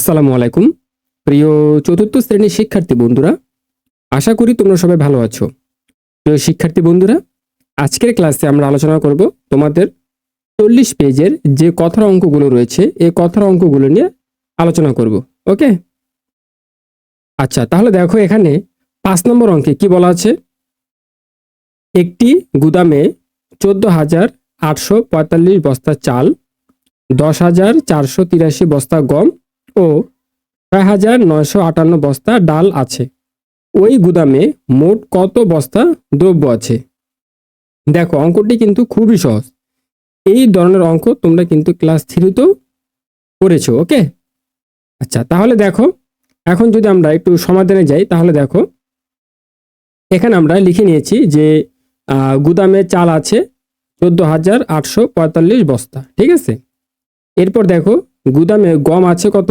আসসালামু আলাইকুম। প্রিয় চতুর্থ শ্রেণির শিক্ষার্থী বন্ধুরা, আশা করি তোমরা সবাই ভালো আছো। প্রিয় শিক্ষার্থী বন্ধুরা, আজকের ক্লাসে আমরা আলোচনা করব তোমাদের চল্লিশ পেজের যে কথার অঙ্কগুলো রয়েছে, এই কথার অঙ্কগুলো নিয়ে আলোচনা করব, ওকে? আচ্ছা তাহলে দেখো এখানে পাঁচ নম্বর অঙ্কে কি বলা আছে? একটি গুদামে চোদ্দ হাজার আটশো পঁয়তাল্লিশ বস্তা চাল, দশ হাজার চারশো তিরাশি বস্তা গম ও ছয় হাজার নয়শো আটান্ন বস্তা ডাল আছে। ওই গুদামে মোট কত বস্তা দ্রব্য আছে? দেখো, অঙ্কটি কিন্তু খুবই সহজ। এই ধরনের অঙ্ক তোমরা কিন্তু ক্লাস থ্রিতেও করেছ, ওকে? আচ্ছা তাহলে দেখো, এখন যদি আমরা একটু সমাধানে যাই, তাহলে দেখো, এখানে আমরা লিখে নিয়েছি যে গুদামে চাল আছে চোদ্দ হাজার আটশো পঁয়তাল্লিশ বস্তা, ঠিক আছে? এরপর দেখো গুদামে গম আছে কত?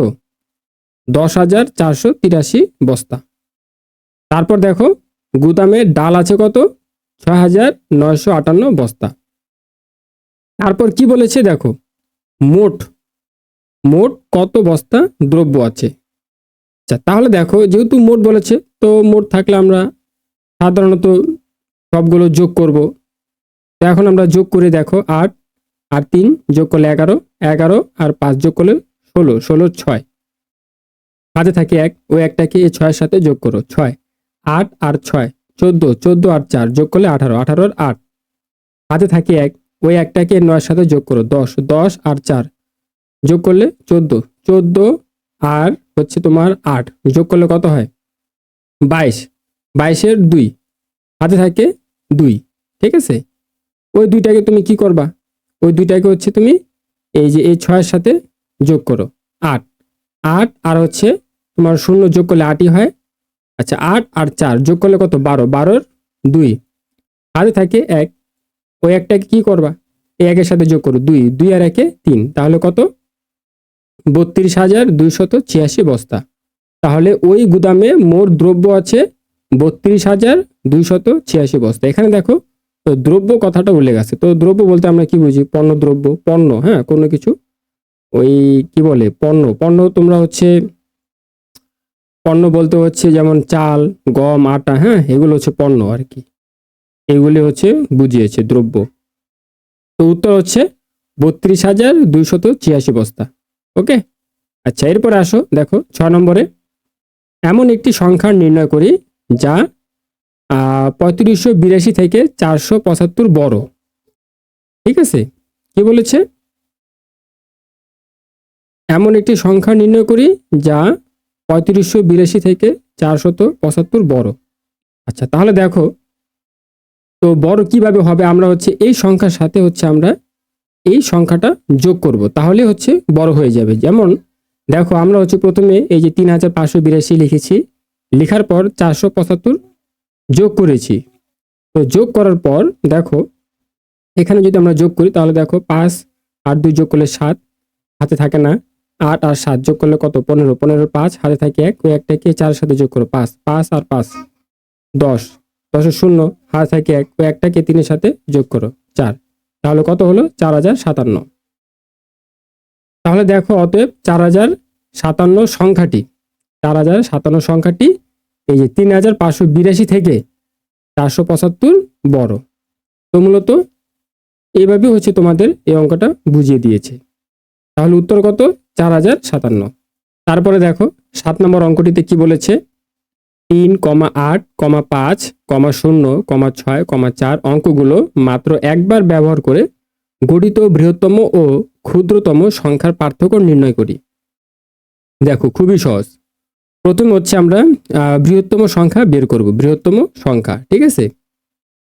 দশ হাজার চারশো তিরাশি বস্তা। তারপর দেখো, গুদামে ডাল আছে কত? ছয় হাজার নয়শো আটান্ন বস্তা। তারপর কি বলেছে দেখো? মোট মোট কত বস্তা দ্রব্য আছে? আচ্ছা তাহলে দেখো, যেহেতু মোট বলেছে, তো মোট থাকলে আমরা সাধারণত সবগুলো যোগ করব। এখন আমরা যোগ করে দেখো আট আর তিন যোগ করলে এগারো এগারো আর পাঁচ যোগ করলে ষোলো ষোলো ছয়। হাতে থাকে এক ওই একটাকে এই ছয়ের সাথে যোগ করো, ছয়। আট আর ছয়, চোদ্দ চোদ্দ আর চার যোগ করলে আঠারো আঠারো আর আট। হাতে থাকে এক ওই একটাকে নয়ের সাথে যোগ করো, দশ দশ আর চার। যোগ করলে চোদ্দ চোদ্দ আর হচ্ছে তোমার আট। যোগ করলে কত হয়? বাইশ, বাইশের দুই। হাতে থাকে দুই, ঠিক আছে? ওই দুইটাকে তুমি কি করবা? ওই দুইটাকে হচ্ছে তুমি এই যে এই ছয়ের সাথে যোগ করো। আট। আট আর হচ্ছে তোমার শূন্য যোগ করলে আটই হয়। আচ্ছা আট আর চার যোগ করলে কত? বারো। বারোর দুই। হাতে থাকে এক। ওই একটাকে কি করবা? এই একের সাথে যোগ করো দুই। দুই আর একে তিন। তাহলে কত? বত্রিশ হাজার দুইশত ছিয়াশি বস্তা। তাহলে ওই গুদামে মোট দ্রব্য আছে বত্রিশ হাজার দুইশত ছিয়াশি বস্তা। এখানে দেখো তো দ্রব্য কথাটা উল্লেখ আছে। তো দ্রব্য বলতে আমরা কি বুঝি? পণ্য দ্রব্য, পণ্য হ্যাঁ কোনো কিছু? ওই কি বলে? পণ্য পণ্য তোমরা হচ্ছে, পণ্য বলতে হচ্ছে যেমন চাল, গম, আটা হ্যাঁ এগুলো হচ্ছে পণ্য আর কি। এগুলি হচ্ছে বুঝিয়েছে দ্রব্য। তো উত্তর হচ্ছে বত্রিশ হাজার দুইশত ছিয়াশি বস্তা। ওকে? আচ্ছা এরপরে আসো, দেখো, ছ নম্বরে। এমন একটি সংখ্যা নির্ণয় করি যা পঁয়ত্রিশশো বিরাশি থেকে চারশো পঁচাত্তর বড়। ঠিক আছে? কি বলেছে? এমন একটি সংখ্যা নির্ণয় করি যা পঁয়ত্রিশশো বিরাশি থেকে চারশত পঁচাত্তর বড়। আচ্ছা তাহলে দেখো, তো বড় কীভাবে হবে? আমরা হচ্ছে এই সংখ্যার সাথে হচ্ছে আমরা এই সংখ্যাটা যোগ করব। তাহলে হচ্ছে বড় হয়ে যাবে। যেমন, দেখো, আমরা হচ্ছে প্রথমে এই যে তিন হাজার পাঁচশো বিরাশি লিখেছি। লেখার পর চারশো পঁচাত্তর যোগ করেছি। তো যোগ করার পর দেখো, এখানে যদি আমরা যোগ করি, তাহলে দেখো পাঁচ আর দুই যোগ করলে সাত, হাতে থাকে না, আট আর সাত যোগ করলে কত? পনেরো। পনেরো পাঁচ, হাতে থাকে এক, ওই একটাকে চারের সাথে যোগ করো, পাঁচ পাঁচ আর পাঁচ, দশ দশের শূন্য, হাতে থাকে এক, ওই একটাকে তিনের সাথে যোগ করো, চার। তাহলে কত হলো? চার হাজার সাতান্ন। তাহলে দেখো, অতএব চার হাজার সাতান্ন সংখ্যাটি, চার হাজার সাতান্ন সংখ্যাটি এই যে তিন হাজার পাঁচশো বিরাশি থেকে চারশো পঁচাত্তর বড়। তো মূলত এইভাবে হচ্ছে তোমাদের এই অঙ্কটা বুঝিয়ে দিয়েছে। তাহলে উত্তর কত? চার হাজার সাতান্ন। তারপরে দেখো, সাত নম্বর অঙ্কটিতে কি বলেছে? তিন কমা আট কমা পাঁচ কমা শূন্য কমা ছয় কমা চার অঙ্কগুলো মাত্র একবার ব্যবহার করে গঠিত বৃহত্তম ও ক্ষুদ্রতম সংখ্যার পার্থক্য নির্ণয় করি। দেখো, খুবই সহজ। প্রথমে হচ্ছে আমরা বৃহত্তম সংখ্যা বের করব, বৃহত্তম সংখ্যা, ঠিক আছে?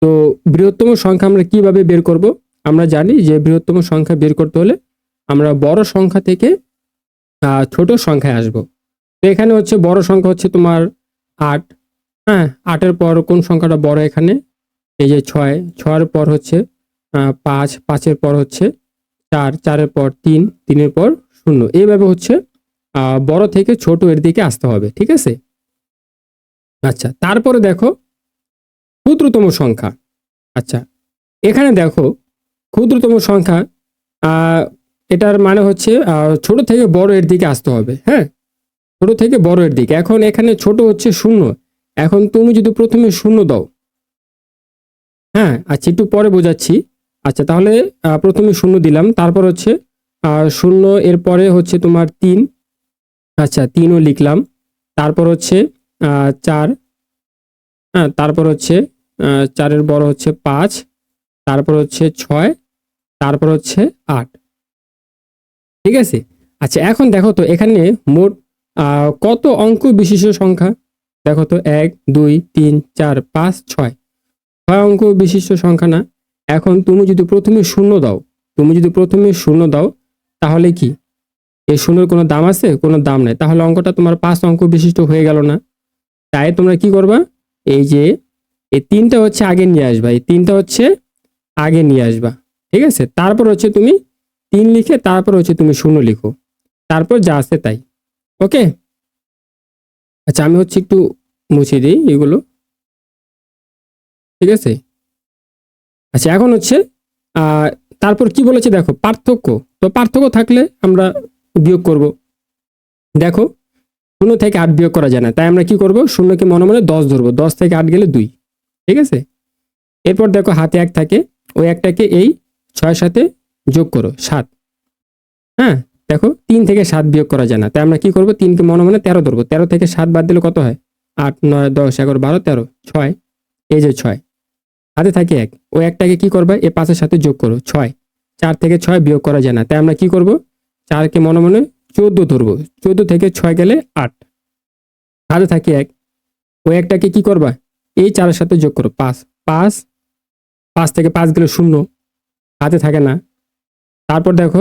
তো বৃহত্তম সংখ্যা আমরা কীভাবে বের করব? আমরা জানি যে বৃহত্তম সংখ্যা বের করতে হলে আমরা বড় সংখ্যা থেকে ছোট সংখ্যায় আসব। তো এখানে হচ্ছে বড় সংখ্যা হচ্ছে তোমার আট। হ্যাঁ আটের পর কোন সংখ্যাটা বড় এখানে? এই যে ছয়, ছয়ের পর হচ্ছে পাঁচ, পাঁচের পর হচ্ছে চার, চারের পর তিন, তিনের পর শূন্য। এইভাবে হচ্ছে বড় থেকে ছোট এর দিকে আসতে হবে, ঠিক আছে? আচ্ছা তারপরে দেখো ক্ষুদ্রতম সংখ্যা। আচ্ছা এখানে দেখো ক্ষুদ্রতম সংখ্যা এটার মানে হচ্ছে ছোট থেকে বড় এর দিকে আসতে হবে হ্যাঁ? ছোট থেকে বড়ের দিকে। এখন এখানে ছোট হচ্ছে শূন্য। এখন তুমি যদি প্রথমে শূন্য দাও হ্যাঁ? আচ্ছা একটু পরে বোঝাচ্ছি। আচ্ছা তাহলে প্রথমে শূন্য দিলাম। তারপর হচ্ছে শূন্য এর পরে হচ্ছে তোমার তিন। আচ্ছা তিনও লিখলাম। তারপর হচ্ছে চার হ্যাঁ তারপর হচ্ছে চারের বড় হচ্ছে পাঁচ, তারপর হচ্ছে ছয়, তারপর হচ্ছে আট। ঠিক আছে? আচ্ছা এখন দেখো তো, এখানে মোট কত অঙ্ক বিশিষ্ট সংখ্যা? দেখো তো, এক, দুই, তিন, চার, পাঁচ, ছয়। ছয় অঙ্ক বিশিষ্ট সংখ্যা না? এখন তুমি যদি প্রথমে শূন্য দাও, তুমি যদি প্রথমে শূন্য দাও, তাহলে কি? এই শূন্যের কোনো দাম আছে? কোনো দাম নাই। তাহলে অঙ্কটা তোমার পাঁচ অঙ্ক বিশিষ্ট হয়ে গেল না। তাই তোমরা কি করবা? এই যে, এই তিনটা হচ্ছে আগে নিয়ে আসবা। এই তিনটা হচ্ছে আগে নিয়ে আসবা। ঠিক আছে? তারপর হচ্ছে তুমি তিন লিখে তারপর হচ্ছে তুমি শূন্য লিখো। তারপর যা আছে তাই। ওকে? আচ্ছা আমি হচ্ছে একটু মুছে দিই এগুলো। ঠিক আছে? আচ্ছা এখন হচ্ছে তারপর কি বলেছে দেখো? পার্থক্য। তো পার্থক্য থাকলে আমরা বিয়োগ করব। দেখো, শূন্য থেকে আট বিয়োগ করা যায় না। তাই আমরা কি করব? শূন্যকে মনে মনে দশ ধরবো। দশ থেকে আট গেলে দুই। ঠিক আছে? এরপর দেখো, হাতে এক থাকে। ওই একটাকে এই ছয়ের সাথে যোগ করো, সাত। হ্যাঁ? দেখো, তিন থেকে সাত বিয়োগ করা যায় না। তাই আমরা কি করব? তিনকে মনে মনে তেরো ধরবো। তেরো থেকে সাত বাদ দিলে কত হয়? আট, নয়, দশ, এগারো, বারো, তেরো, ছয়। এই যে ছয়। হাতে থাকে এক। ওই একটাকে কি করবে? এ পাঁচের সাথে যোগ করো, ছয়। চার থেকে ছয় বিয়োগ করা যায় না। তাই আমরা কি করব? চারকে মনে মনে চোদ্দ ধরবো। চোদ্দ থেকে ছয় গেলে আট। হাতে থাকে এক। ওই একটাকে কি করবা? এই চারের সাথে যোগ করো। পাঁচ। পাঁচ। পাঁচ থেকে পাঁচ গেলে শূন্য। হাতে থাকে না। তারপর দেখো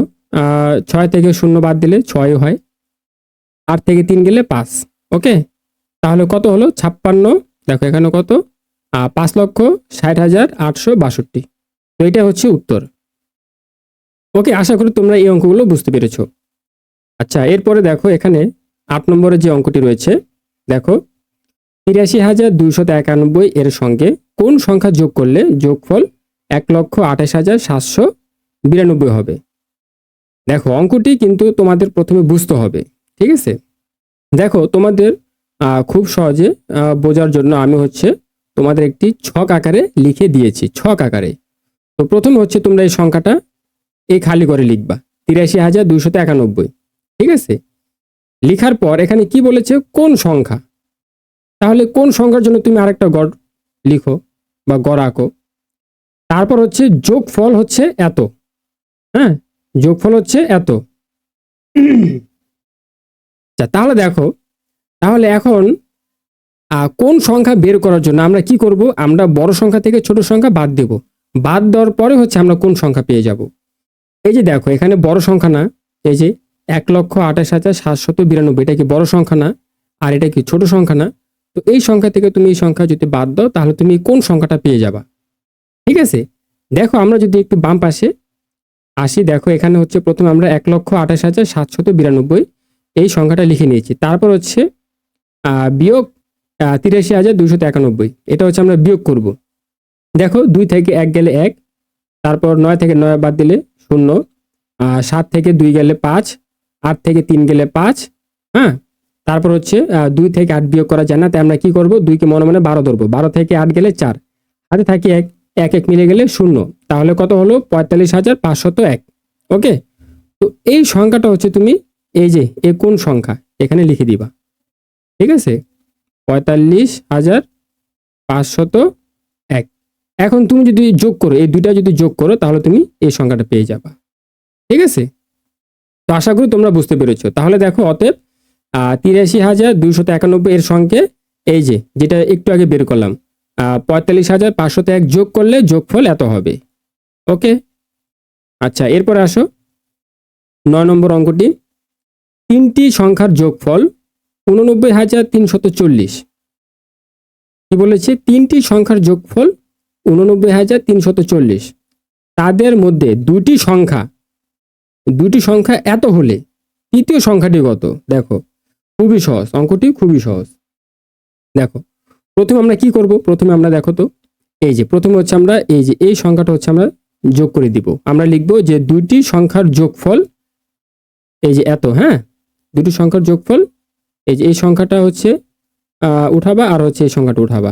ছয় থেকে শূন্য বাদ দিলে ছয় হয়। আট থেকে তিন গেলে পাঁচ। ওকে? তাহলে কত হলো? ছাপ্পান্ন। দেখো এখানে কত? পাঁচ লক্ষ ষাট হাজার আটশো বাষট্টি। তো এটা হচ্ছে উত্তর। ওকে, আশা করি তোমরা এই অঙ্কগুলো বুঝতে পেরেছ। আচ্ছা এরপরে দেখো এখানে আট নম্বরের যে অঙ্কটি রয়েছে, দেখো, তিরাশি হাজার দুইশত একানব্বই এর সঙ্গে কোন সংখ্যা যোগ করলে যোগফল এক লক্ষ আঠাশ হাজার সাতশো বিরানব্বই হবে? দেখো, অঙ্কটি কিন্তু তোমাদের প্রথমে বুঝতে হবে, ঠিক আছে? দেখো, তোমাদের খুব সহজে বোঝার জন্য আমি হচ্ছে তোমাদের একটি ছক আকারে লিখে দিয়েছি, ছক আকারে। তো প্রথমে হচ্ছে তোমরা এই সংখ্যাটা এই খালি করে লিখবা। তিরাশি হাজার দুইশত একানব্বই। ঠিক আছে? লিখার পর এখানে কি বলেছে? কোন সংখ্যা? তাহলে কোন সংখ্যার জন্য তুমি আরেকটা গড় লিখো বা গড় আঁকো। তারপর হচ্ছে যোগফল হচ্ছে এত। হ্যাঁ? যোগফল হচ্ছে এত। আচ্ছা তাহলে দেখো, তাহলে এখন কোন সংখ্যা বের করার জন্য আমরা কি করব? আমরা বড় সংখ্যা থেকে ছোট সংখ্যা বাদ দেব। বাদ দেওয়ার পরে হচ্ছে আমরা কোন সংখ্যা পেয়ে যাব? এই যে দেখো, এখানে বড় সংখ্যা না? এই যে এক লক্ষ আঠাশ হাজার সাতশত বিরানব্বই, এটা কি বড় সংখ্যা না? আর এটা কি ছোট সংখ্যা না? তো এই সংখ্যা থেকে তুমি এই সংখ্যা যদি বাদ দাও, তাহলে তুমি কোন সংখ্যাটা পেয়ে যাবা? ঠিক আছে? দেখো, আমরা যদি একটু বাম পাশে আসি, দেখো, এখানে হচ্ছে প্রথমে আমরা এক লক্ষ আঠাশ হাজার সাতশত বিরানব্বই, এই সংখ্যাটা লিখে নিয়েছি। তারপর হচ্ছে বিয়োগ তিরাশি হাজার দুইশত একানব্বই, এটা হচ্ছে আমরা বিয়োগ করব। দেখো, দুই থেকে এক গেলে এক, তারপর নয় থেকে নয় বাদ দিলে শূন্য সাত থেকে দুই গেলে পাঁচ, আট থেকে তিন গেলে পাঁচ হ্যাঁ? তারপর হচ্ছে দুই থেকে আট বিয়োগ করা যায় না, তাই আমরা কি করব? দুইকে মনে মনে বারো ধরবো। বারো থেকে আট গেলে চার হাতে থাকি এক এক এক মিলে গেলে শূন্য। তাহলে কত হলো? পঁয়তাল্লিশ হাজার পাঁচশত এক। ওকে? তো এই সংখ্যাটা হচ্ছে তুমি, এই যে এ কোন সংখ্যা, এখানে লিখে দিবা। ঠিক আছে? পঁয়তাল্লিশ হাজার পাঁচশত এখন তুমি যদি যোগ করো, এই দুইটা যদি যোগ করো, তাহলে তুমি এই সংখ্যাটা পেয়ে যাবা। ঠিক আছে? তো আশা করি তোমরা বুঝতে পেরেছ। তাহলে দেখো, অতএব তিরাশি হাজার দুইশত একানব্বই এর সঙ্গে এই যে, যেটা একটু আগে বের করলাম পঁয়তাল্লিশ হাজার পাঁচশত এক যোগ করলে যোগফল এত হবে। ওকে? আচ্ছা এরপর আসো। নয় নম্বর অঙ্কটি, তিনটি সংখ্যার যোগফল উননব্বই হাজার তিনশত চল্লিশ। কি বলেছে? তিনটি সংখ্যার যোগফল উননব্বই হাজার তিনশত চল্লিশ। তাদের মধ্যে দুটি সংখ্যা দুটি সংখ্যা এত হলে তৃতীয় সংখ্যাটি কত? দেখো, খুবই সহজ, অঙ্কটি খুবই সহজ। দেখো, প্রথমে আমরা কি করব? প্রথমে আমরা দেখো তো, এই যে প্রথমে হচ্ছে আমরা, এই যে এই সংখ্যাটা হচ্ছে আমরা যোগ করে দিব। আমরা লিখব যে দুইটি সংখ্যার যোগফল, এই যে এত হ্যাঁ? দুটি সংখ্যার যোগফল, এই যে এই সংখ্যাটা হচ্ছে উঠাবা আর হচ্ছে এই সংখ্যাটা উঠাবা।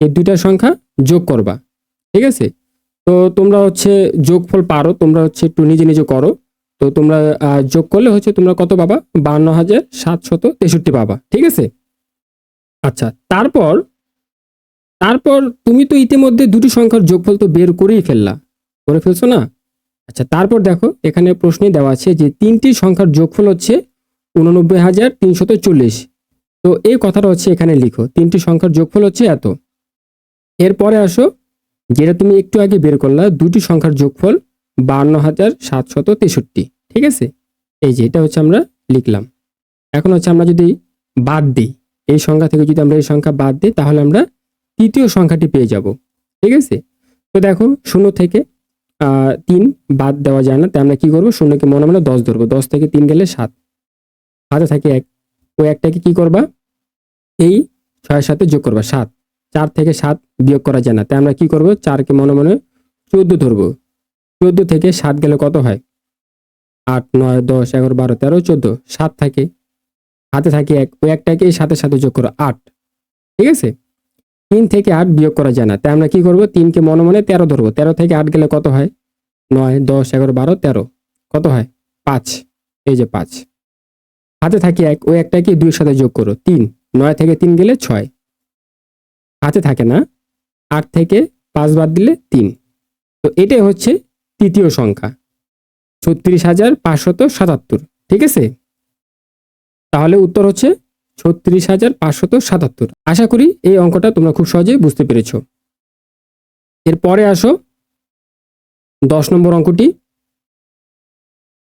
এই দুইটা সংখ্যা যোগ করবা, ঠিক আছে? তো তোমরা হচ্ছে যোগফল পারো, তোমরা হচ্ছে একটু নিজে নিজে করো। তো তোমরা যোগ করলে হচ্ছে তোমরা কত পাবা? বান্ন হাজার সাতশত তেষট্টি পাবা, ঠিক আছে? আচ্ছা তারপর তারপর তুমি তো ইতিমধ্যে দুটি সংখ্যার যোগফল তো বের করেই ফেললা, করে ফেলছো না? আচ্ছা তারপর দেখো, এখানে প্রশ্নে দেওয়া আছে যে তিনটি সংখ্যার যোগফল হচ্ছে উননব্বই হাজার তিনশত চল্লিশ। তো এই কথাটা হচ্ছে এখানে লিখো, তিনটি সংখ্যার যোগফল হচ্ছে এত। এরপরে আসো, যেটা তুমি একটু আগে বের করলা, দুটি সংখ্যার যোগফল বান্ন হাজার সাতশত তেষট্টি, ঠিক আছে? এই যে, এটা হচ্ছে আমরা লিখলাম। এখন হচ্ছে আমরা যদি বাদ দিই, এই সংখ্যা থেকে যদি আমরা এই সংখ্যা বাদ দিই, তাহলে আমরা তৃতীয় সংখ্যাটি পেয়ে যাব, ঠিক আছে? তো দেখো, শূন্য থেকে তিন বাদ দেওয়া যায় না, তাই আমরা কি করব? শূন্যকে মনে মনে দশ ধরবো, দশ থেকে তিন গেলে সাত। হাতে থাকে এক ওই একটাকে কি করবা? এই ছয়ের সাথে যোগ করবা, সাত। চার থেকে সাত বিয়োগ করা যায় না। তাই আমরা কি করব? চারকে মনে মনে চোদ্দ ধরবো। চোদ্দ থেকে সাত গেলে কত হয়? আট, নয়, দশ, এগারো, বারো, তেরো, চোদ্দ। সাত থাকে। হাতে থাকে এক। ওই একটাকে সাথে সাথে যোগ করো, আট। ঠিক আছে? তিন থেকে আট বিয়োগ করা যায় না। তাই আমরা কি করব? তিনকে মনে মনে তেরো ধরবো। তেরো থেকে আট গেলে কত হয়? নয়, দশ, এগারো, বারো, তেরো। কত হয়? পাঁচ। এই যে পাঁচ। হাতে থাকে এক। ওই একটাকে দুইয়ের সাথে যোগ করো, তিন। নয় থেকে তিন গেলে ছয়। হাতে থাকে না। আট থেকে পাঁচ বাদ দিলে তিন। তো এটাই হচ্ছে তৃতীয় সংখ্যা। ছত্রিশ হাজার পাঁচশত সাতাত্তর। ঠিক আছে? তাহলে উত্তর হচ্ছে ছত্রিশ হাজার পাঁচশত সাতাত্তর। আশা করি এই অঙ্কটা তোমরা খুব সহজেই বুঝতে পেরেছ। এরপরে আসো। দশ নম্বর অঙ্কটি।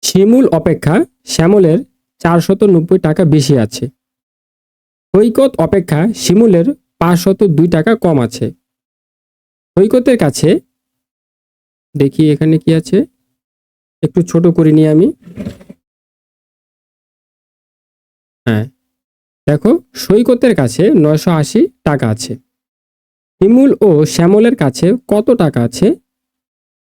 শিমুল অপেক্ষা শ্যামলের চারশত নব্বই টাকা বেশি আছে। সৈকত অপেক্ষা শিমুলের পাঁচশত দুই টাকা কম আছে। সৈকতের কাছে দেখি এখানে কি আছে। একটু ছোট করে নিই আমি। হ্যাঁ দেখো, সৈকতের কাছে নয়শো আশি টাকা আছে। শিমুল ও শ্যামলের কাছে কত টাকা আছে?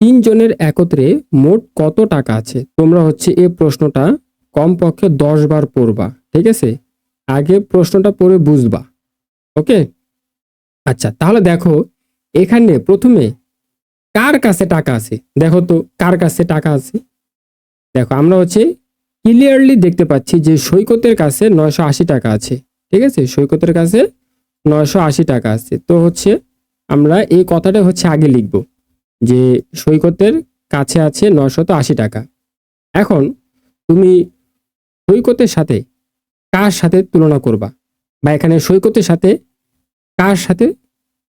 তিনজনের একত্রে মোট কত টাকা আছে? তোমরা হচ্ছে এ প্রশ্নটা কমপক্ষে দশ বার পড়বা, ঠিক আছে? আগে প্রশ্নটা পড়ে বুঝবা, ওকে? আচ্ছা তাহলে দেখো, এখানে প্রথমে কার কাছে টাকা আছে? দেখো তো, কার কাছে টাকা আছে? দেখো, আমরা হচ্ছে ক্লিয়ারলি দেখতে পাচ্ছি যে সৈকতের কাছে নয়শো আশি টাকা আছে, ঠিক আছে? সৈকতের কাছে নয়শো আশি টাকা আছে। তো হচ্ছে আমরা এই কথাটা হচ্ছে আগে লিখব যে সৈকতের কাছে আছে নয়শত আশি টাকা। এখন তুমি সৈকতের সাথে কার সাথে তুলনা করবা? বা এখানে সৈকতের সাথে কার সাথে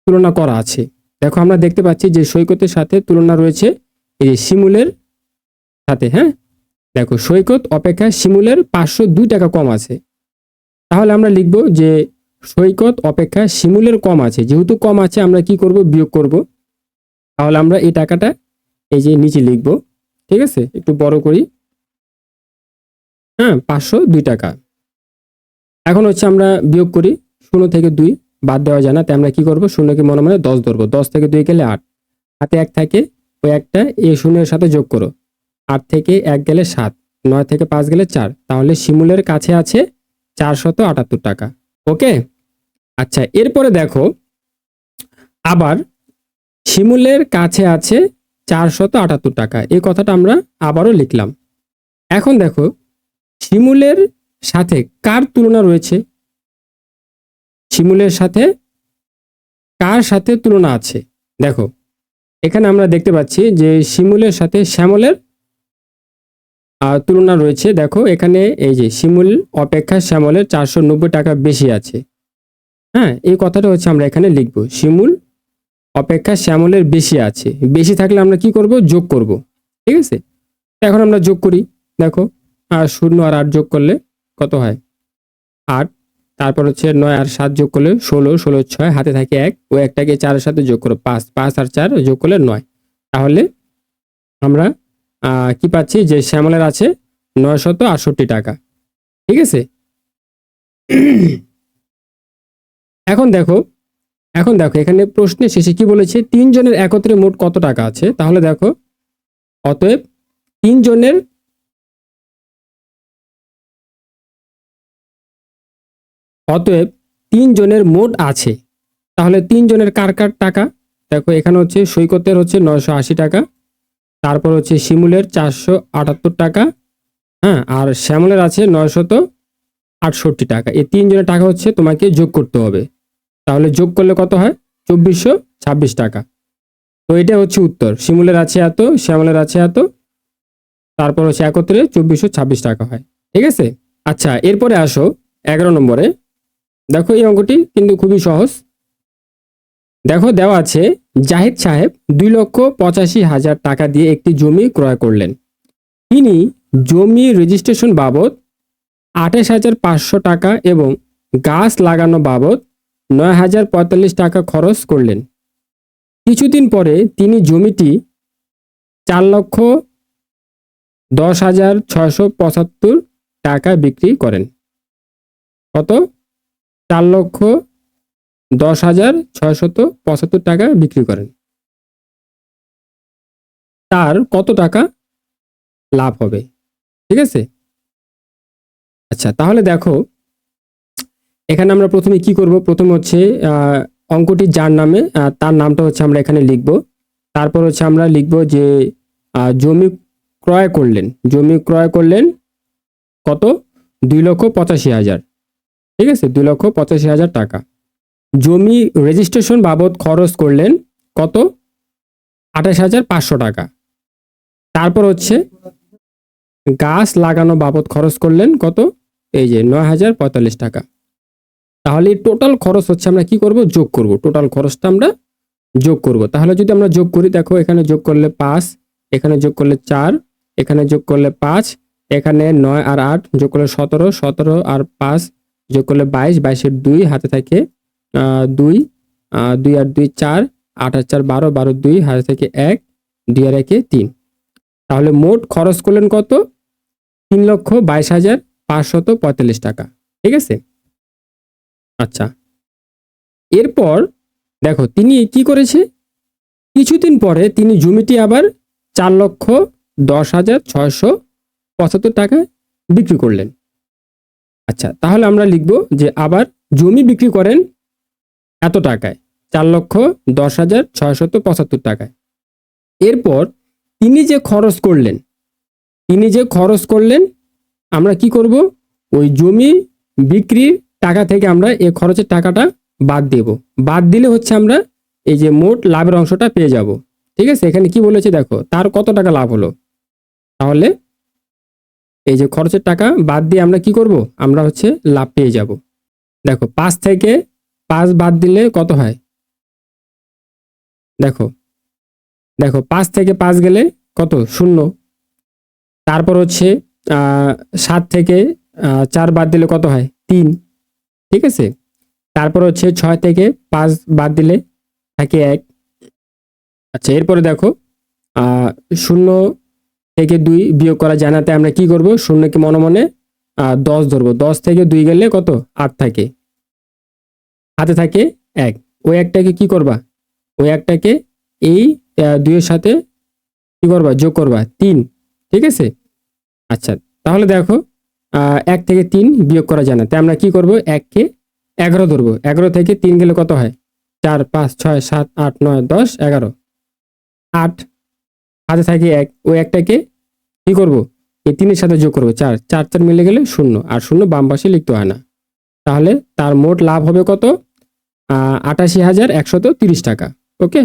তুলনা করা আছে? দেখো, আমরা দেখতে পাচ্ছি যে সৈকতের সাথে তুলনা রয়েছে এই যে শিমুলের সাথে হ্যাঁ? দেখো, সৈকত অপেক্ষা শিমুলের পাঁচশো দুই টাকা কম আছে। তাহলে আমরা লিখব যে সৈকত অপেক্ষা শিমুলের কম আছে। যেহেতু কম আছে, আমরা কি করব? বিয়োগ করব। তাহলে আমরা এই টাকাটা এই যে নিচে লিখব। ঠিক আছে? একটু বড় করি। হ্যাঁ পাঁচশো দুই টাকা। এখন হচ্ছে আমরা বিয়োগ করি শূন্য থেকে দুই। বাদ দেওয়া যায় না। তাই আমরা কি করব? শূন্যকে মনে মনে দশ ধরবো। দশ থেকে দুই গেলে আট। হাতে এক থাকে, ওই একটা এ শূন্যের সাথে যোগ করো। আট থেকে এক গেলে সাত, নয় থেকে পাঁচ গেলে চার। তাহলে শিমুলের কাছে আছে চারশত আটাত্তর টাকা। ওকে? আচ্ছা এরপরে দেখো, আবার শিমুলের কাছে আছে চারশত আটাত্তর টাকা। এই কথাটা আমরা আবারও লিখলাম। এখন দেখো, শিমুলের সাথে কার তুলনা রয়েছে? শিমুলের সাথে কার সাথে তুলনা আছে? দেখো, এখানে আমরা দেখতে পাচ্ছি যে শিমুলের সাথে শ্যামলের তুলনা রয়েছে। দেখো, এখানে এই যে শিমুল অপেক্ষা শ্যামলের চারশো নব্বই টাকা বেশি আছে। হ্যাঁ এই কথাটা হচ্ছে আমরা এখানে লিখব। শিমুল অপেক্ষা শ্যামলের বেশি আছে। বেশি থাকলে আমরা কি করব? যোগ করব। ঠিক আছে? এখন আমরা যোগ করি। দেখো আর শূন্য আর আট যোগ করলে কত হয়? আট। তারপর হচ্ছে নয় আর সাত যোগ করলে ষোলো ষোলো ছয়, হাতে থাকে এক, ও একটাকে চারের সাথে যোগ করো পাঁচ পাঁচ আর চার যোগ করলে নয়। তাহলে আমরা কি পাচ্ছি? যে শ্যামলের আছে নয়শত আটষট্টি টাকা। ঠিক আছে? এখন দেখো এখন দেখো, এখানে প্রশ্নের শেষে কি বলেছে? তিনজনের একত্রে মোট কত টাকা আছে? তাহলে দেখো, অতএব তিনজনের অতএব তিনজনের মোট আছে। তাহলে তিনজনের কার কার টাকা? দেখো, এখানে হচ্ছে সৈকতের হচ্ছে নয়শো আশি টাকা, তারপর হচ্ছে শিমুলের চারশো আটাত্তর টাকা হ্যাঁ আর শ্যামলের আছে নয়শত আটষট্টি টাকা। এই তিনজনের টাকা হচ্ছে তোমাকে যোগ করতে হবে। তাহলে যোগ করলে কত হয়? চব্বিশশো ছাব্বিশ টাকা। তো এটা হচ্ছে উত্তর। শিমুলের আছে এত, শ্যামলের আছে এত, তারপর হচ্ছে একত্রে চব্বিশশো ছাব্বিশ টাকা হয়। ঠিক আছে? আচ্ছা এরপরে আসো এগারো নম্বরে। দেখো এই অঙ্কটি কিন্তু খুবই সহজ। দেখো দেওয়া আছে, জাহিদ সাহেব দুই লক্ষ পঁচাশি হাজার টাকা দিয়ে একটি জমি ক্রয় করলেন। তিনি জমি রেজিস্ট্রেশন বাবদ আঠাশ হাজার পাঁচশো টাকা এবং গাছ লাগানো বাবদ নয় হাজার পঁয়তাল্লিশ টাকা খরচ করলেন। কিছুদিন পরে তিনি জমিটি চার লক্ষ দশ হাজার ছয়শো পঁচাত্তর টাকা বিক্রি করেন। কত? চার লক্ষ দশ হাজার ছয়শত পঁচাত্তর টাকা বিক্রি করেন। তার কত টাকা লাভ হবে? ঠিক আছে? আচ্ছা তাহলে দেখো, এখানে আমরা প্রথমে কি করব? প্রথম হচ্ছে অঙ্কটি যার নামে তার নামটা হচ্ছে আমরা এখানে লিখব। তারপর হচ্ছে আমরা লিখব যে জমি ক্রয় করলেন। জমি ক্রয় করলেন কত? দুই লক্ষ পঁচাশি হাজার। ঠিক আছে? দুই লক্ষ পঁচাশি হাজার টাকা। জমি রেজিস্ট্রেশন বাবদ খরচ করলেন কত? আঠাশ হাজার পাঁচশো টাকা। তারপর হচ্ছে গাছ লাগানো বাবদ খরচ করলেন কত? এই যে নয় হাজার পঁয়তাল্লিশ টাকা। তাহলে টোটাল খরচ হচ্ছে আমরা কি করব? যোগ করব। টোটাল খরচটা আমরা যোগ করব। তাহলে যদি আমরা যোগ করি, দেখো এখানে যোগ করলে পাঁচ, এখানে যোগ করলে চার, এখানে যোগ করলে পাঁচ, এখানে নয় আর আট যোগ করলে সতেরো সতেরো আর পাঁচ যোগ করলে বাইশ, বাইশের দুই, হাতে থাকে দুই দুই আর দুই চার, আট আর চার বারো বারো দুই, হাতে থেকে এক, দুই আর একে তিন। তাহলে মোট খরচ করলেন কত? তিন লক্ষ বাইশ হাজার পাঁচশত পঁয়তাল্লিশ টাকা, ঠিক আছে? আচ্ছা। এরপর দেখো, তিনি কি করেছে? কিছুদিন পরে তিনি জমিটি আবার চার লক্ষ দশ হাজার ছয়শো পঁচাত্তর টাকায় বিক্রি করলেন। আচ্ছা তাহলে আমরা লিখব যে আবার জমি বিক্রি করেন এত টাকায়, চার লক্ষ দশ হাজার ছয়শত পঁচাত্তর টাকায়। এরপর তিনি যে খরচ করলেন, তিনি যে খরচ করলেন, আমরা কি করব? ওই জমি বিক্রির টাকা থেকে আমরা এ খরচের টাকাটা বাদ দেব। বাদ দিলে হচ্ছে আমরা এই যে মোট লাভের অংশটা পেয়ে যাব। ঠিক আছে? এখানে কি বলেছে দেখো, তার কত টাকা লাভ হলো? তাহলে এই যে খরচের টাকা বাদ দিয়ে আমরা কি করব? আমরা হচ্ছে লাভ পেয়ে যাব। দেখো, পাঁচ থেকে পাঁচ বাদ দিলে কত হয়? দেখো দেখো, পাঁচ থেকে পাঁচ গেলে কত? শূন্য। তারপর হচ্ছে সাত থেকে চার বাদ দিলে কত হয়? তিন। ঠিক আছে? তারপর হচ্ছে ছয় থেকে পাঁচ বাদ দিলে থাকে এক। আচ্ছা এরপরে দেখো শূন্য থেকে দুই বিয়োগ করা জানাতে আমরা কি করব? শূন্যকে মনে মনে দশ ধরবো। দশ থেকে দুই গেলে কত? আট থাকে। হাতে থাকে এক। ওই একটাকে কি করবা? ওই একটাকে এই দুইয়ের সাথে কি করবা? যোগ করবা। তিন। ঠিক আছে? আচ্ছা তাহলে দেখো এক থেকে তিন বিয়োগ করা যায় না তাই আমরা কি করব? এককে এগারো ধরবো। এগারো থেকে তিন গেলে কত হয়? চার, পাঁচ, ছয়, সাত, আট, নয়, দশ, এগারো। আট হাতে থাকে এক ওই একটাকে কি করব? এই তিনের সাথে যোগ করব। চার চার চার মিলে গেলে শূন্য। আর শূন্য বাম পাশে লিখতে হয় না। তাহলে তার মোট লাভ হবে কত? আটাশি হাজার একশত তিরিশ টাকা। ওকে?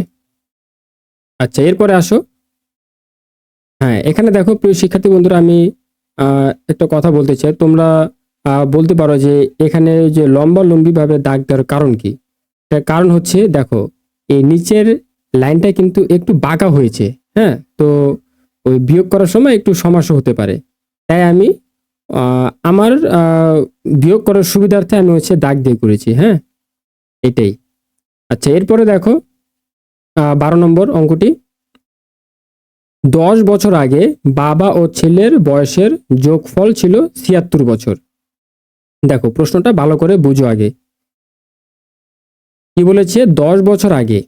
আচ্ছা এরপরে আসো। হ্যাঁ এখানে দেখো, প্রিয় শিক্ষার্থী বন্ধুরা, আমি একটা কথা বলতে চাই। তোমরা বলতে পারো যে এখানে যে লম্বা লম্বিভাবে দাগ দেওয়ার কারণ কি? কারণ হচ্ছে, দেখো, এই নিচের লাইনটা কিন্তু একটু বাঁকা হয়েছে। হ্যাঁ তো ওই বিয়োগ করার সময় একটু সমস্যা হতে পারে। তাই আমি আমার বিয়োগ করার সুবিধার্থে আমি হচ্ছে দাগ দিয়ে করেছি হ্যাঁ? এটাই। আচ্ছা এরপরে দেখো বারো নম্বর অঙ্কটি। দশ বছর আগে বাবা ও ছেলের বয়সের যোগফল ছিল ছিয়াত্তর বছর। দেখো, প্রশ্নটা ভালো করে বুঝো আগে। কি বলেছে? দশ বছর আগে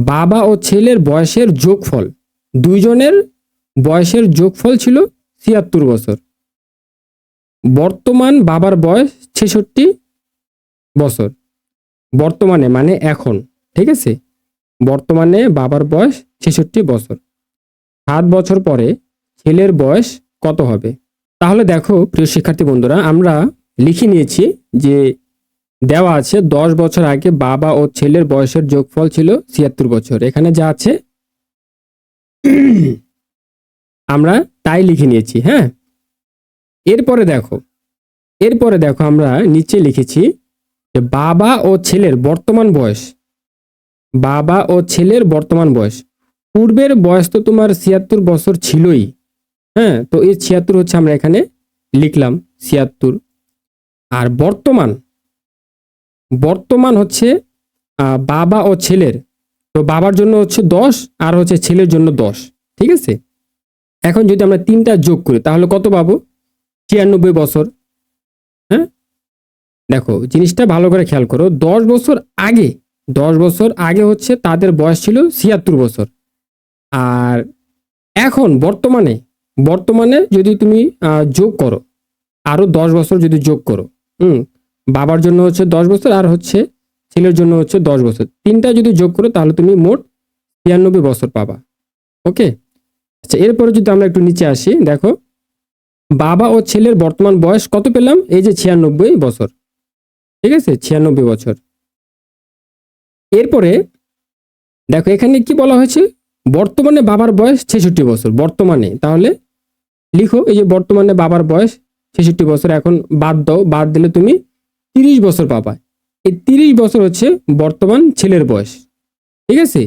বাবা ও ছেলের বয়সের যোগফল। দুইজনের বয়সের যোগফল ছিল ছিয়াত্তর বছর। বর্তমান বাবার বয়স ছেষট্টি বছর। বর্তমানে মানে এখন, ঠিক আছে? বর্তমানে বাবার বয়স ছেষট্টি বছর। সাত বছর পরে ছেলের বয়স কত হবে? তাহলে দেখো, প্রিয় শিক্ষার্থী বন্ধুরা, আমরা লিখে নিয়েছি যে দেওয়া আছে, দশ বছর আগে বাবা ও ছেলের বয়সের যোগফল ছিল ছিয়াত্তর বছর। এখানে যা আছে, আমরা তাই লিখে নিয়েছি হ্যাঁ? এরপরে দেখো এরপরে দেখো আমরা নিচে লিখেছি যে বাবা ও ছেলের বর্তমান বয়স। বাবা ও ছেলের বর্তমান বয়স। পূর্বের বয়স তো তোমার ছিয়াত্তর বছর ছিলই হ্যাঁ? তো এই ছিয়াত্তর হচ্ছে আমরা এখানে লিখলাম, ছিয়াত্তর। আর বর্তমান বর্তমান হচ্ছে বাবা ও ছেলের। তো বাবার জন্য হচ্ছে দশ, আর হচ্ছে ছেলের জন্য দশ। ঠিক আছে? এখন যদি আমরা তিনটা যোগ করি, তাহলে কত পাবো? ছিয়ানব্বই বছর। হ্যাঁ? দেখো, জিনিসটা ভালো করে খেয়াল করো। দশ বছর আগে, দশ বছর আগে হচ্ছে তাদের বয়স ছিল ছিয়াত্তর বছর। আর এখন বর্তমানে বর্তমানে যদি তুমি যোগ করো আরও দশ বছর যদি যোগ করো, হুম বাবার জন্য হচ্ছে দশ বছর আর হচ্ছে ছেলের জন্য হচ্ছে দশ বছর। তিনটা যদি যোগ করো তাহলে তুমি মোট ছিয়ানব্বই বছর পাবা। ওকে? আচ্ছা এরপরে যদি আমরা একটু নিচে আসি, দেখো। বাবা ও ছেলের বর্তমান বয়স কত পেলাম? এই যে ছিয়ানব্বই বছর। ঠিক আছে? ছিয়ানব্বই বছর। এরপরে দেখো, এখানে কি বলা হয়েছে? বর্তমানে বাবার বয়স ছেষট্টি বছর। বর্তমানে, তাহলে লিখো, এই যে বর্তমানে বাবার বয়স ছেষট্টি বছর। এখন বাদ দাও, বাদ দিলে তুমি তিরিশ বছর পাবা এই তিরিশ বছর হচ্ছে বর্তমান ছেলের বয়স। ঠিক আছে?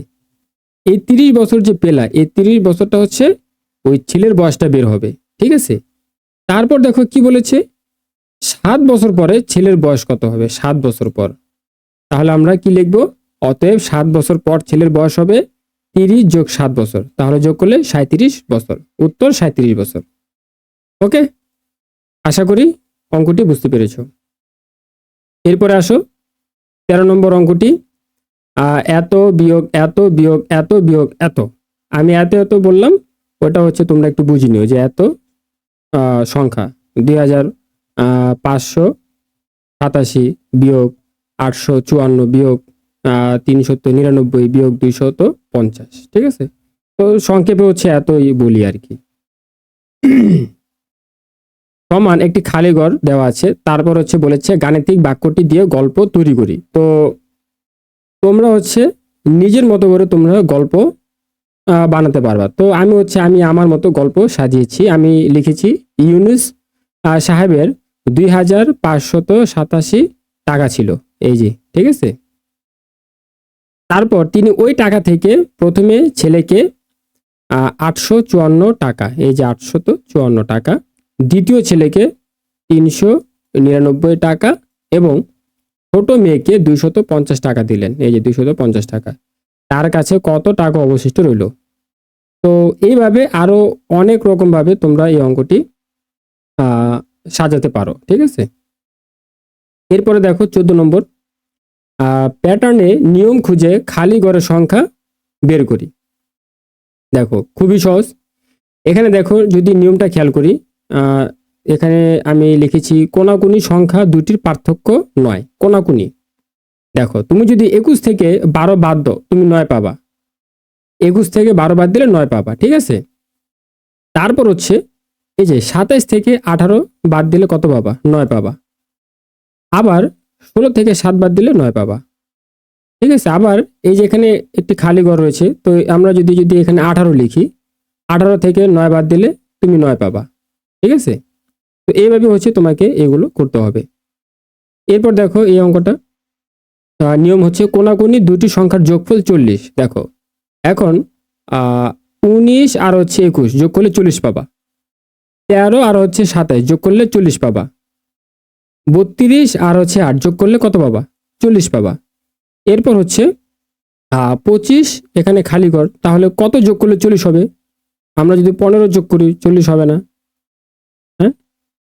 এই তিরিশ বছর যে পেলা, এই তিরিশ বছরটা হচ্ছে ওই ছেলের বয়সটা বের হবে। ঠিক আছে? তারপর দেখো কি বলেছে? সাত বছর পরে ছেলের বয়স কত হবে? সাত বছর পর। তাহলে আমরা কি লিখব? অতএব সাত বছর পর ছেলের বয়স হবে তিরিশ যোগ সাত বছর। তাহলে যোগ করলে সাঁত্রিশ বছর। উত্তর সাঁত্রিশ বছর। ওকে? আশা করি অঙ্কটি বুঝতে পেরেছ। এরপরে আসো। তেরো নম্বর অঙ্কটি এত বিয়োগ এত বিয়োগ এত বিয়োগ, এত। আমি এত এত বললাম, ওটা হচ্ছে তোমরা একটু বুঝে নিও যে এত সংখ্যা। দুই হাজার পাঁচশো সাতাশি বিয়োগ আটশো চুয়ান্ন বিয়োগ তিনশত নিরানব্বই বিয়োগ দুইশত পঞ্চাশ, ঠিক আছে? তো সংক্ষেপে হচ্ছে এতই বলি আর কি। সমান একটি খালি ঘর দেওয়া আছে। তারপর হচ্ছে বলেছে গাণিতিক বাক্যটি দিয়ে গল্প তৈরি করি। তো তোমরা হচ্ছে নিজের মতো করে তোমরা গল্প বানাতে পারবা। তো আমি হচ্ছে, আমি আমার মতো গল্প সাজিয়েছি। আমি লিখেছি ইউনুস সাহেবের দুই হাজার পাঁচশত সাতাশি টাকা ছিল। এই যে, ঠিক আছে? তারপর তিনি ওই টাকা থেকে প্রথমে ছেলেকে আটশো চুয়ান্ন টাকা, এই যে আটশত চুয়ান্ন টাকা দ্বিতীয় ছেলেকে তিনশো নিরানব্বই টাকা এবং ছোট মেয়েকে দুইশত পঞ্চাশ টাকা দিলেন। এই যে দুইশত পঞ্চাশ টাকা। তার কাছে কত টাকা অবশিষ্ট রইল? তো এইভাবে আরও অনেক রকম ভাবে তোমরা এই অঙ্কটি সাজাতে পারো, ঠিক আছে? এরপরে দেখো চোদ্দ নম্বর। প্যাটার্নে নিয়ম খুঁজে খালি ঘরের সংখ্যা বের করি। দেখো, খুবই সহজ। এখানে দেখো যদি নিয়মটা খেয়াল করি এখানে আমি লিখেছি কোনাকুনি সংখ্যা দুটির পার্থক্য নয়। কোনাকুনি। দেখো, তুমি যদি একুশ থেকে বারো বাদ দাও, তুমি নয় পাবা। একুশ থেকে বারো বাদ দিলে নয় পাবা, ঠিক আছে? তারপর হচ্ছে, এই যে সাতাইশ থেকে আঠারো বাদ দিলে কত পাবা? নয় পাবা। আবার ষোলো থেকে সাত বাদ দিলে নয় পাবা। ঠিক আছে? আবার এই যে এখানে একটি খালি ঘর রয়েছে, তো আমরা যদি যদি এখানে আঠারো লিখি, আঠারো থেকে নয় বাদ দিলে তুমি নয় পাবা। ঠিক আছে? তো এইভাবে হচ্ছে তোমাকে এগুলো করতে হবে। এরপর দেখো এই অঙ্কটা। নিয়ম হচ্ছে কোনাকুনি দুটি সংখ্যার যোগফল চল্লিশ। দেখো, এখন উনিশ আর হচ্ছে একুশ, যোগ করলে চল্লিশ পাবা। তেরো আর হচ্ছে সাতাইশ যোগ করলে চল্লিশ পাবা। বত্রিশ আর হচ্ছে আট, যোগ করলে কত পাবা? চল্লিশ পাবা। এরপর হচ্ছে পঁচিশ এখানে খালি ঘর তাহলে কত যোগ করলে চল্লিশ হবে? আমরা যদি পনেরো যোগ করি, চল্লিশ হবে না।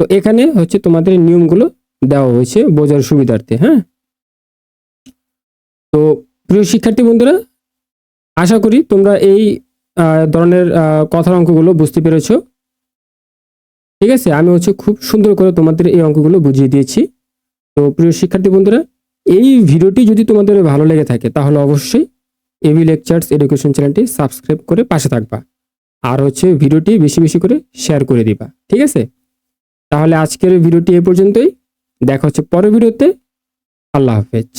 তো এখানে হচ্ছে তোমাদের নিয়মগুলো দেওয়া হয়েছে বোঝার সুবিধার্থে হ্যাঁ? তো প্রিয় শিক্ষার্থী বন্ধুরা, আশা করি তোমরা এই ধরনের কথার অঙ্কগুলো বুঝতে পেরেছ। ঠিক আছে, আমি হচ্ছে খুব সুন্দর করে তোমাদের এই অঙ্কগুলো বুঝিয়ে দিয়েছি। তো প্রিয় শিক্ষার্থী বন্ধুরা, এই ভিডিওটি যদি তোমাদের ভালো লেগে থাকে, তাহলে অবশ্যই এবি লেকচার্স এডুকেশন চ্যানেলটি সাবস্ক্রাইব করে পাশে থাকবা। আর হচ্ছে ভিডিওটি বেশি বেশি করে শেয়ার করে দিবা। ঠিক আছে? তাহলে আজকের ভিডিওটি এ পর্যন্তই। দেখা হচ্ছে পরের ভিডিওতে। আল্লাহ হাফেজ।